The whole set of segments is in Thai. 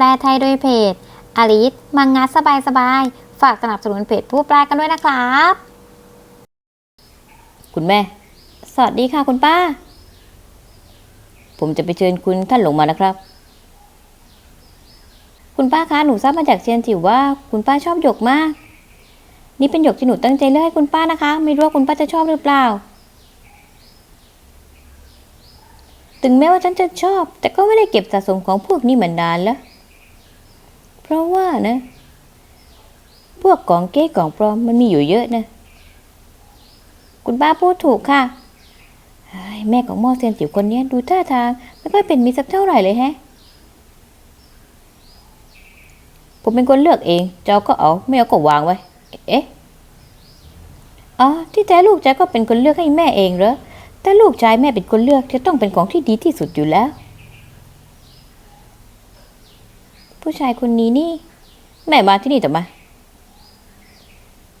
แปลไทยโดยเพจอลิสมังงะสบายสบายๆฝากสนับสนุนเพจผู้แปลกันด้วยนะครับ คุณแม่ สวัสดีค่ะคุณป้า ผมจะไปเชิญคุณท่านหลงมานะครับ คุณป้าคะหนูทราบมาจากเซียนจิ๋วว่า คุณป้าชอบหยกมาก นี่เป็นหยกที่หนูตั้งใจเลือกให้คุณป้านะคะ ไม่รู้ว่าคุณป้าจะชอบหรือเปล่า ถึงแม้ว่าฉันจะชอบ แต่ก็ไม่ได้เก็บสะสมของพวกนี้มานานแล้ว เพราะว่านะ พวกของเก๊ของปลอมมันมีอยู่เยอะนะ คุณป้าพูดถูกค่ะแม่ของหมอเซียนจิ๋วคนนี้ดูท่าทางไม่ค่อยเป็นมิตรสักเท่าไหร่เลยแฮะ ผมเป็นคนเลือกเองจะเอาก็เอา ไม่เอาก็วางไว้ เอ๊ะ อ๋อ ที่แท้ลูกชายก็เป็นคนเลือกให้แม่เองเหรอ แต่ลูกชายแม่เป็นคนเลือกจะต้องเป็นของที่ดีที่สุดอยู่แล้ว ผู้ชายคนนี้นี่ แม่มาที่นี่ทำไม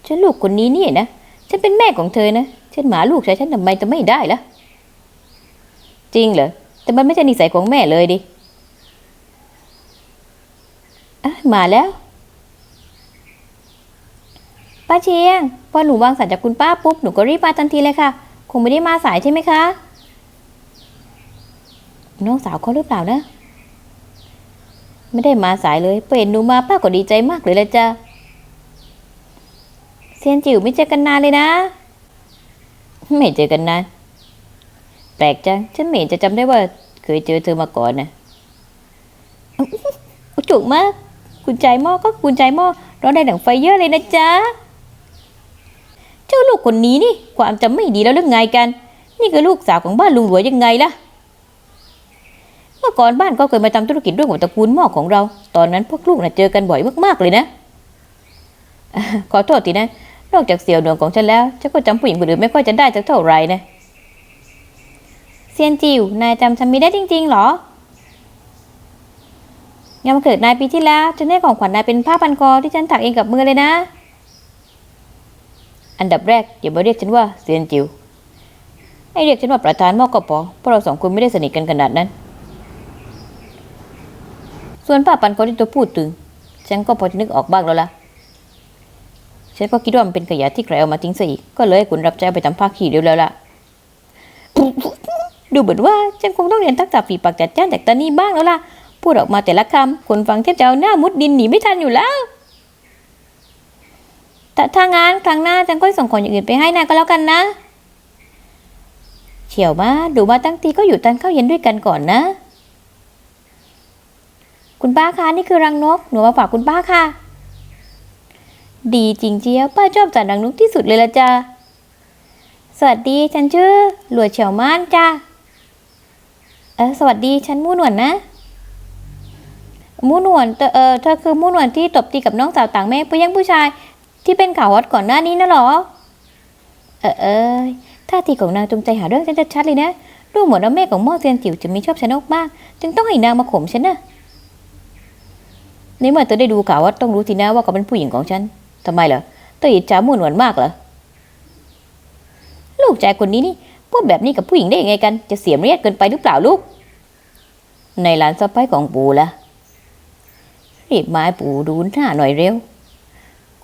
ฉันลูกคนนี้นี่นะ ฉันเป็นแม่ของเธอนะ ฉันหมาลูกชายฉันทำไมจะไม่ได้ล่ะ จริงเหรอ แต่มันไม่ใช่นิสัยของแม่เลยดิอะมาแล้วป้าเชียง พอหนูวางสายจากคุณป้าปุ๊บ หนูก็รีบมาทันทีเลยค่ะ คงไม่ได้มาสายใช่ไหมคะ น้องสาวเขาหรือเปล่านะ ไม่ได้มาสายเลยเปเห็นหนูมาป้าก็ดีใจมากเลยละจ้ะเซียนจิ๋วไม่เจอกันนานเลยนะ ไม่เจอกันนานแปลกจังฉันไม่เห็นจะจำได้ว่า เคยเจอเธอมาก่อนนะอุจุกมากคุณใจหม้อก็คุณใจหม้อร้องได้ดังไฟเยอะเลยนะจ๊ะเจ้าลูกคนนี้นี่ความจำไม่ดีแล้วเรื่องไงกัน นี่คือลูกสาวของบ้านลุงหลวยยังไงล่ะ มื่อก่อนบ้านก็เคยมาทำธุรกิจร่วมกับตระกูลหม้อของเรา ตอนนั้นพวกลูกน่ะเจอกันบ่อยมากๆเลยนะ ขอโทษทีนะ นอกจากเสี่ยวหนวงของฉันแล้ว ฉันก็จำผู้หญิงคนอื่นไม่ค่อยจะได้สักเท่าไหร่นะเซียนจิว นายจำฉันไม่ได้จริง ๆ หรองานวันเกิดนายปีที่แล้วฉันให้ของขวัญนายเป็นผ้าพันคอที่ฉันถักเองกับมือเลยนะ อันดับแรกอย่ามาเรียกฉันว่าเซียนจิวให้เรียกฉันว่าประธานมอกก็พอเพราะเราสองคนไม่ได้สนิทกันขนาดนั้น ส่วนผ้าพันคอที่ตัวพูดถึง ฉันก็พอจะนึกออกบ้างแล้วล่ะ ฉันก็คิดว่ามันเป็นขยะที่ใครเอามาทิ้งซะอีก ก็เลยให้คุณรับใจไปทำผ้าขี้เดียวแล้วล่ะ ดูเหมือนว่าฉันคงต้องเรียนทักษะฝีปากจัดจ้านจากตานี่บ้างแล้วล่ะ พูดออกมาแต่ละคำคนฟังแทบจะเอาหน้ามุดดินหนีไม่ทันอยู่แล้ว แต่ถ้างานครั้งหน้าฉันก็ส่งของอย่างอื่นไปให้นาก็แล้วกันนะเฉียวมาดูมาตั้งทีก็อยู่ทานข้าวเย็นด้วยกันก่อนนะ คุณป้าคะนี่คือรังนก หนูมาฝากคุณป้าค่ะ ดีจริงเจียวป้าชอบจัดรังนกที่สุดเลยละจ้าสวัสดีฉันชื่อ หลวดเฉียวม่านจ้าเออสวัสดีฉันมู่หนวลนะมู่หนวลเธอเออเธอคือมู่หนวลที่ตบตีกับน้องสาวต่างแม่ผู้ยังผู้ชายที่เป็นข่าวฮอตก่อนหน้านี้นะหรอ เออเออท่าทีของนางจงใจหาเรื่องฉันชัดๆเลยนะดูเหมือนว่าแม่ของหม่อเซียนจิ๋วจะมีชอบฉันมากจึงต้องให้นางมาข่มฉันนะ ในเมื่อเธอได้ดูข่าวว่าต้องรู้ทีนะว่าเขาเป็นผู้หญิงของฉันทำไมเหรอเธออิจฉามุ่นหวนมากเหรอลูกชายคนนี้นี่พูดแบบนี้กับผู้หญิงได้ยังไงกัน จะเสียมารยาทเกินไปหรือเปล่าลูก ในหลานสะพ้ายของปู่ล่ะรีบมาให้ปู่ดูหน้าหน่อยเร็ว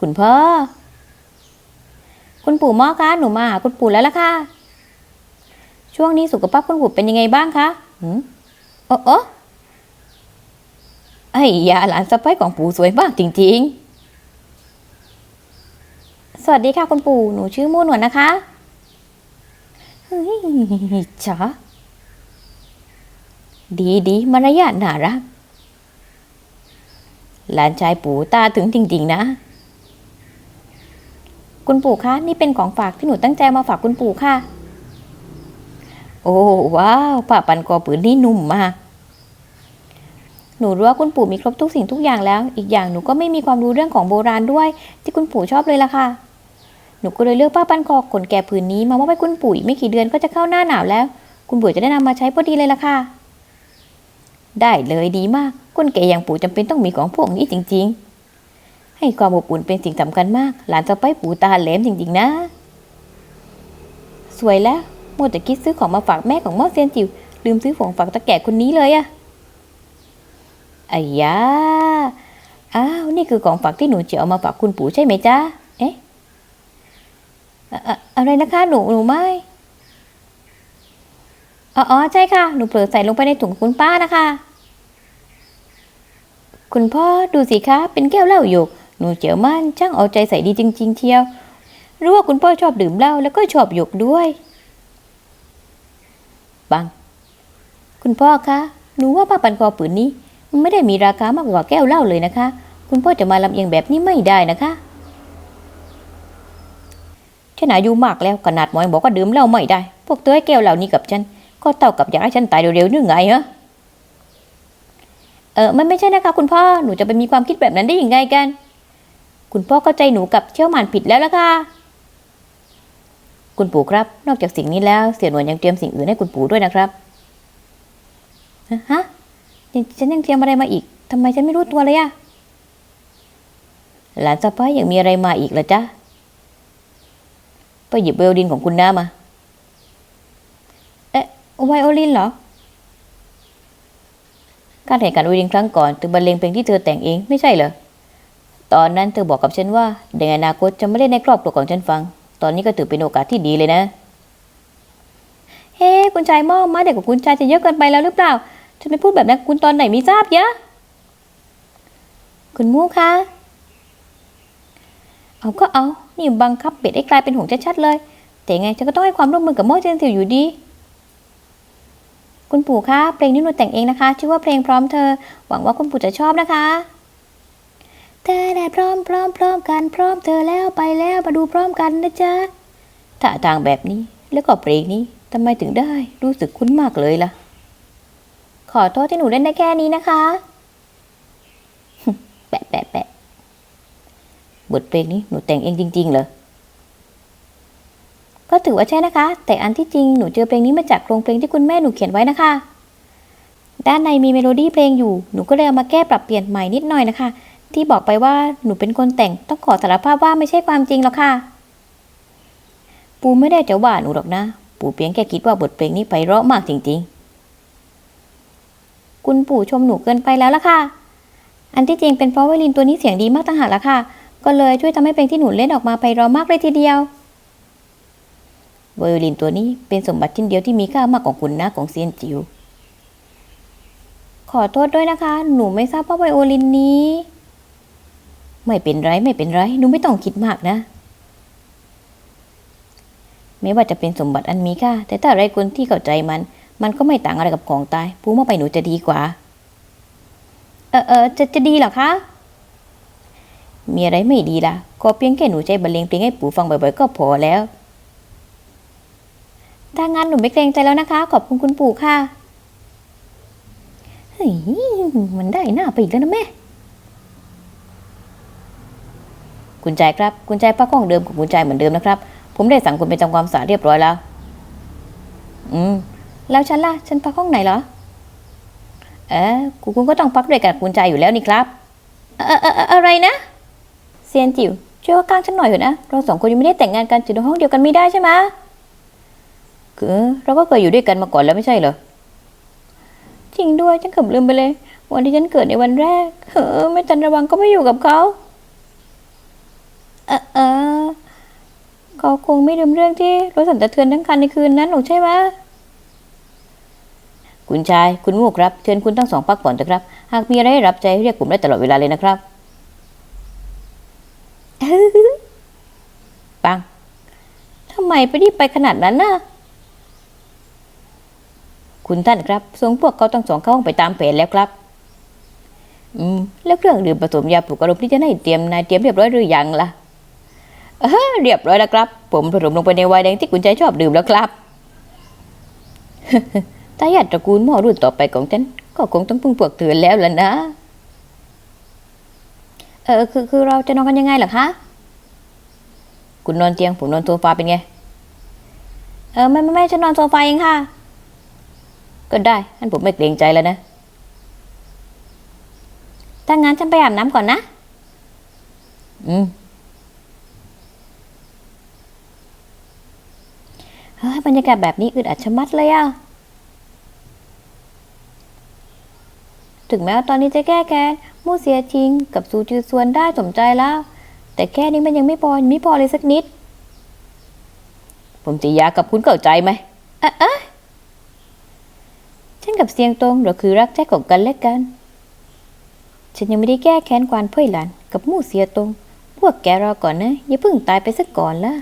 คุณพ่อ คุณปู่หมอคะหนูมาหาคุณปู่แล้วล่ะค่ะ ช่วงนี้สุขภาพคุณปู่เป็นยังไงบ้างคะหืมโอ้โอ ไอ้ยาหลานสะใภ้ของปู่สวยมากจริง ๆ สวัสดีค่ะคุณปู่ หนูชื่อมู่หนวลนะคะ เฮ้ยจ๋าดีดีมารยาทน่ารัก หลานชายปู่ตาถึงจริง ๆ นะ คุณปู่คะ นี่เป็นของฝากที่หนูตั้งใจมาฝากคุณปู่ค่ะ โอ้ว้าวผ้าปันกอปืนนี่นุ่มมาก หนูรู้ว่าคุณปู่มีครบทุกสิ่งทุกอย่างแล้ว อีกอย่างหนูก็ไม่มีความรู้เรื่องของโบราณด้วย ที่คุณปู่ชอบเลยล่ะค่ะ หนูก็เลยเลือกผ้าพันคอขนแก่ผืนนี้มามอบให้คุณปู่อีกไม่กี่เดือนก็จะเข้าหน้าหนาวแล้ว คุณปู่จะได้นำมาใช้พอดีเลยล่ะค่ะ ได้เลยดีมากคนแก่อย่างปู่จำเป็นต้องมีของพวกนี้จริง ๆ ให้ความอบอุ่นเป็นสิ่งสำคัญมาก หลานสะใภ้ปู่ตาแหลมจริง ๆ นะ สวยแล้วมัวแต่คิดซื้อของมาฝากแม่ของม่อเซียนจิ๋วลืมซื้อของฝากตาแก่คนนี้เลยอะ ออ้ยาอ้าว นี่คือของฝากที่หนูจะเอามาฝากคุณปู่ใช่ไหมจ๊ะ เอ๊ะอะอะไรนะคะ หนู หนูไม่ อ๋ออใช่ค่ะ หนูเผลอใส่ลงไปในถุงคุณป้านะคะ คุณพ่อดูสิคะ เป็นแก้วเหล้าหยก หนูเจียวมันช่างเอาใจใส่ดีจริง ๆ เชียว รู้ว่าคุณพ่อชอบดื่มเหล้าแล้วก็ชอบหยกด้วย บัง คุณพ่อคะ หนูว่าผ้าปันคอผืนนี้ ไม่ได้มีราคามากกว่าแก้วเหล้าเลยนะคะ คุณพ่อจะมาลำเอียงแบบนี้ไม่ได้นะคะฉันอายุมากแล้วขนาดหมอยบอกว่าดื่มเหล้าไม่ได้ พวกเธอให้แก้วเหล้านี้กับฉัน ก็เท่ากับอยากให้ฉันตายเร็วๆนึกไงฮะเออมันไม่ใช่นะคะ คุณพ่อหนูจะไปมีความคิดแบบนั้นได้ยังไงกัน คุณพ่อเข้าใจหนูกับเชี่ยวมานผิดแล้วล่ะค่ะคุณปู่ครับ นอกจากสิ่งนี้แล้วเสี่ยหนวลยังเตรียมสิ่งอื่นให้คุณปู่ด้วยนะครับฮะ ฉันยังเตรียมอะไรมาอีกทำไมฉันไม่รู้ตัวเลยอะหลานสะพ้ายยังมีอะไรมาอีกล่ะจ๊ะไปหยิบไวโอลินของคุณน้ามา เอ๊ะไวโอลินเหรอ การแข่งขันไวโอลินครั้งก่อนเธอบรรเลงเพลงที่เธอแต่งเองไม่ใช่เหรอ ตอนนั้นเธอบอกกับฉันว่าในอนาคตจะไม่เล่นในครอบครัวของฉันฟัง ตอนนี้ก็ถือเป็นโอกาสที่ดีเลยนะ เฮ้ คุณชายม่อมมาเด็กกับคุณชายจะเยอะเกินไปแล้วหรือเปล่า ฉันไม่พูดแบบนั้นคุณตอนไหนไม่ทราบเยอะคุณมูคะ เอาก็เอา นี่บังคับเป็ดให้กลายเป็นหงชัดๆเลย แต่ไงฉันก็ต้องให้ความร่วมมือกับโมเจนสิวอยู่ดี คุณปู่คะเพลงนี้หนูแต่งเองนะคะ ชื่อว่าเพลงพร้อมเธอ หวังว่าคุณปู่จะชอบนะคะ เธอได้พร้อมพร้อมพร้อมกันพร้อมเธอแล้วไปแล้วมาดูพร้อมกันนะจ๊ะท่าทางแบบนี้แล้วก็เพลงนี้ทำไมถึงได้รู้สึกคุ้นมากเลยล่ะ ขอโทษที่หนูเล่นได้แค่นี้นะคะ แปะแปะแปะบทเพลงนี้หนูแต่งเองจริง ๆ เหรอ ก็ถือว่าใช่นะคะ แต่อันที่จริงหนูเจอเพลงนี้มาจากโครงเพลงที่คุณแม่หนูเขียนไว้นะคะ ด้านในมีเมโลดี้เพลงอยู่ หนูก็เลยเอามาแก้ปรับเปลี่ยนใหม่นิดหน่อยนะคะ ที่บอกไปว่าหนูเป็นคนแต่งต้องขอสารภาพว่าไม่ใช่ความจริงหรอกค่ะ ปูไม่ได้จะว่าหนูหรอกนะ ปูเพียงแค่คิดว่าบทเพลงนี้ไพเราะมากจริง ๆ คุณปู่ชมหนูเกินไปแล้วล่ะค่ะ อันที่จริงเป็นเพราะไวโอลินตัวนี้เสียงดีมากต่างหากล่ะค่ะ ก็เลยช่วยทำให้เพลงที่หนูเล่นออกมาไพเราะมากเลยทีเดียวไวโอลินตัวนี้เป็นสมบัติชิ้นเดียวที่มีค่ามากของคุณนะของเซียนจิวขอโทษด้วยนะคะ หนูไม่ทราบว่าไวโอลินนี้ ไม่เป็นไรไม่เป็นไร หนูไม่ต้องคิดมากนะ ไม่ว่าจะเป็นสมบัติอันมีค่าแต่ถ้าไรคนที่เข้าใจมัน มันก็ไม่ต่างอะไรกับของตายปูมาไปหนูจะดีกว่า เออเออจะจะดีเหรอคะ มีอะไรไม่ดีล่ะ ก็เพียงแค่หนูใจบรรเลงเพลงให้ปู่ฟังบ่อยๆก็พอแล้วถ้างั้นหนูไม่เกรงใจแล้วนะคะ ขอบคุณคุณปู่ค่ะ เฮ้ย มันได้หน้าไปอีกแล้วนะแม่ คุณใจครับ คุณใจป้าข้องเดิมของคุณใจเหมือนเดิมนะครับ ผมได้สั่งคุณไปทำความสะอาดเรียบร้อยแล้ว อืม แล้วฉันล่ะ ฉันพักห้องไหนเหรอ เออคุณคุณก็ต้องพักด้วยกับคุณใจอยู่แล้วนี่ครับ เออเอออะไรนะ เซียนจิ๋วช่วยว่ากลางฉันหน่อยเถอะนะ เราสองคนยังไม่ได้แต่งงานกันจะอยู่ในห้องเดียวกันไม่ได้ใช่ไหมคือเราก็เคยอยู่ด้วยกันมาก่อนแล้วไม่ใช่เหรอ จริงด้วยฉันเกือบลืมไปเลย วันที่ฉันเกิดในวันแรก เออ ไม่ทันระวังก็ไม่อยู่กับเขา เออเออเขาคงไม่ลืมเรื่องที่รถสั่นสะเทือนทั้งคันในคืนนั้นหรอกใช่ไหม คุณชาย คุณมูกครับ เชิญคุณทั้งสองพักผ่อนเถอะครับ หากมีอะไรให้รับใจเรียกผมได้ตลอดเวลาเลยนะครับ ปัง ทำไมไปรีบไปขนาดนั้นน่ะคุณท่านครับส่งพวกเขาทั้งสองเข้าห้องไปตามแผนแล้วครับ อืม แล้วเครื่องดื่มผสมยาปลุกอารมณ์ที่จะให้เตรียมนายเตรียมเรียบร้อยหรือยังล่ะ เออเรียบร้อยแล้วครับ ผมผสมลงไปในไวน์แดงที่คุณใจชอบดื่มแล้วครับ ทายาตระกูลหม้อรุ่นต่อไปของฉันก็คงต้องพึ่งพวกเธอแล้วล่ะนะ เออคือคือเราจะนอนกันยังไงล่ะคะ คุณนอนเตียงผมนอนโซฟาเป็นไง เออไม่ไม่ไม่ฉันนอนโซฟาเองค่ะ ก็ได้งั้นผมไม่เกรงใจแล้วนะถ้างั้นฉันไปอาบน้ำก่อนนะ อืมเฮ้บรรยากาศแบบนี้อึดอัดชะมัดเลยอะเธ ถึงแม้ว่าตอนนี้จะแก้แค้นมู่เสียจริง กับซูจือซวนได้สมใจแล้ว แต่แค่นี้มันยังไม่พอยังไม่พอเลยสักนิด ผมจะยากับคุณเข้าใจไหมเอ๊ะเอ๊ะฉันกับเสียงตรงเราคือรักแท้ของกันและกัน ฉันยังไม่ได้แก้แค้นควานเพ่ยหลานกับมู่เสียตรง พวกแกรอก่อนนะอย่าเพิ่งตายไปซะก่อนละ